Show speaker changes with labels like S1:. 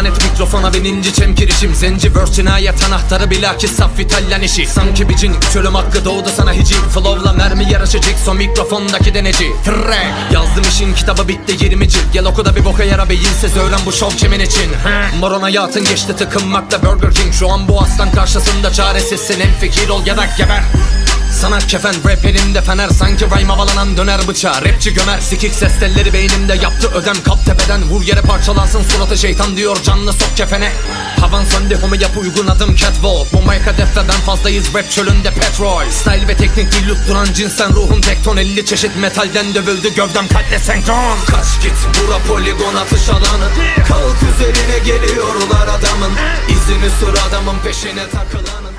S1: Mikrofona binince çemkirişim. Zenci verse cinayet anahtarı bilakis saf İtalyan işi. Sanki bir cin çölüm hakkı doğdu sana hiciv Flow'la mermi yarışacak son mikrofondaki deneci. Track Yazdım işin kitabı bitti 20 cilt Gel oku da bir boka yara beyinsiz öğren bu şov kimin için? Moron hayatın geçti tıkınmakla Burger King. Şu an bu aslan karşısında çaresizsin. En fikir ol ya da geber Sanat kefen rap elimde fener. Sanki rhyme havalanan döner bıçağı. Rapçi gömer sikik ses telleri beynimde. Yaptı ödem kap tepeden. Vur yere parçalansın suratı şeytan diyor. Canlı sok kefene. Havan söndü homu yap uygun adım catwalk. Bu mic hedefte ben fazlayız rap çölünde petrol. Style ve teknik değil duran cinsen Ruhum tekton 50 çeşit metalden dövüldü Gövdem kalple senkron. Kaç git bura poligon atış alanı. Kalk üzerine geliyorlar adamın. İzini sür adamın peşine takılan